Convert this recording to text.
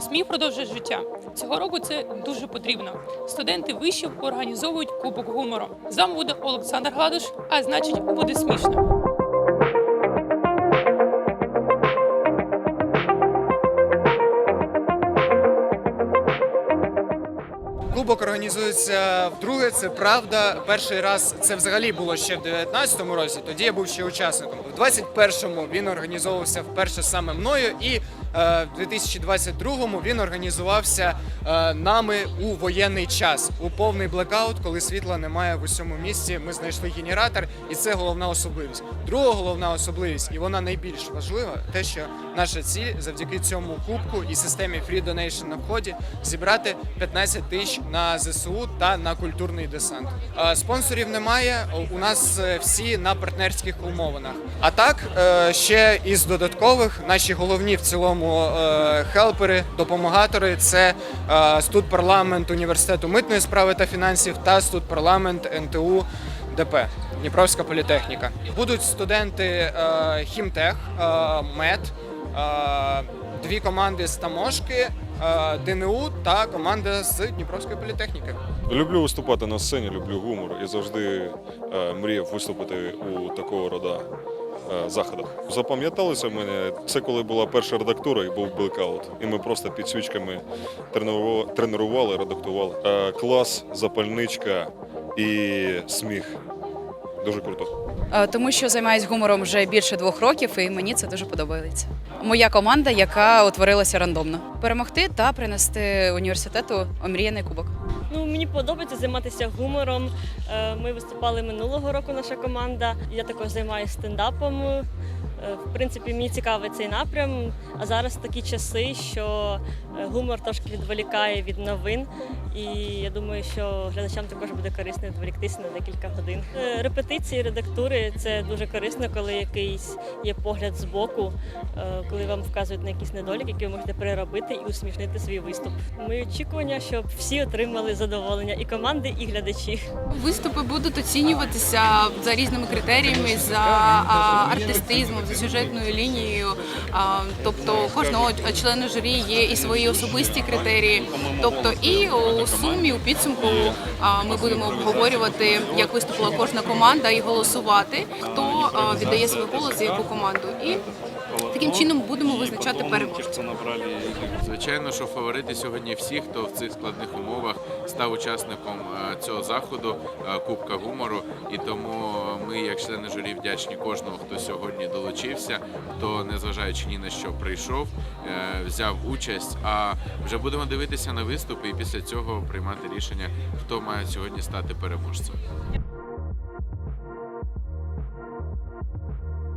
Сміх продовжує життя. Цього року це дуже потрібно. Студенти вишів організовують кубок гумору. З вами буде Олександр Гладуш, а значить, буде смішно. Кубок організується вдруге, це правда. Перший раз це взагалі було ще в 19-му році. Тоді я був ще учасником. В 21-му він організовувався вперше саме мною, і е, в 2022-му він організувався нами у воєнний час, у повний блекаут, коли світла немає в усьому місті. Ми знайшли генератор, і це головна особливість. Друга головна особливість, і вона найбільш важлива, те, що наша ціль завдяки цьому кубку і системі Free Donation на вході зібрати 15 тисяч на ЗСУ та на культурний десант. Е, Спонсорів немає. У нас е, всі на партнерських умовинах. А так е, ще із додаткових наші головні в цілому е, хелпери, допомагатори це е, студпарламент університету митної справи та фінансів та студпарламент НТУ ДП. Дніпровська політехніка. Будуть студенти е, хімтех, е, мед, дві команди з Тамошки, ДНУ та команда з Дніпровської політехніки. Люблю виступати на сцені, люблю гумор і завжди мріяв виступити у такого рода заходах. Запам'яталося в це коли була перша редактура і був блекаут. І ми просто під свічками тренували, тренували редактували. Е, клас, запальничка і сміх. Дуже круто. Е, Тому що займаюсь гумором вже більше двох років, і мені це дуже подобається. Моя команда, яка утворилася рандомно, перемогти та принести університету омріяний кубок. Ну, мені подобається займатися гумором. Е, Ми виступали минулого року, наша команда. Я також займаюся стендапом. Е, В принципі, мені цікавий цей напрям. А зараз такі часи, що е, гумор трошки відволікає від новин. І я думаю, що глядачам також буде корисно відволіктися на декілька годин. Е, Репетиції, редактури це дуже корисно, коли якийсь є погляд з боку, коли вам вказують на якісь недоліки, які ви можете переробити і усмішнити свій виступ. Мої очікування, щоб всі отримали задоволення, і команди, і глядачі. Виступи будуть оцінюватися за різними критеріями, за артистизмом, сюжетною лінією. Тобто кожного члена журі є і свої особисті критерії. Тобто, і у сумі, у підсумку ми будемо обговорювати, як виступила кожна команда, і голосувати, хто а, віддає свій голос за яку команду. І таким чином будемо визначати переможця. Звичайно, що фаворити сьогодні всі, хто в цих складних умовах став учасником цього заходу Кубка гумору. І тому ми, як члени журі, вдячні кожному, хто сьогодні долучився, хто, незважаючи ні на що прийшов, е, взяв участь. А вже будемо дивитися на виступи і після цього приймати рішення, хто має сьогодні стати переможцем. Thank you.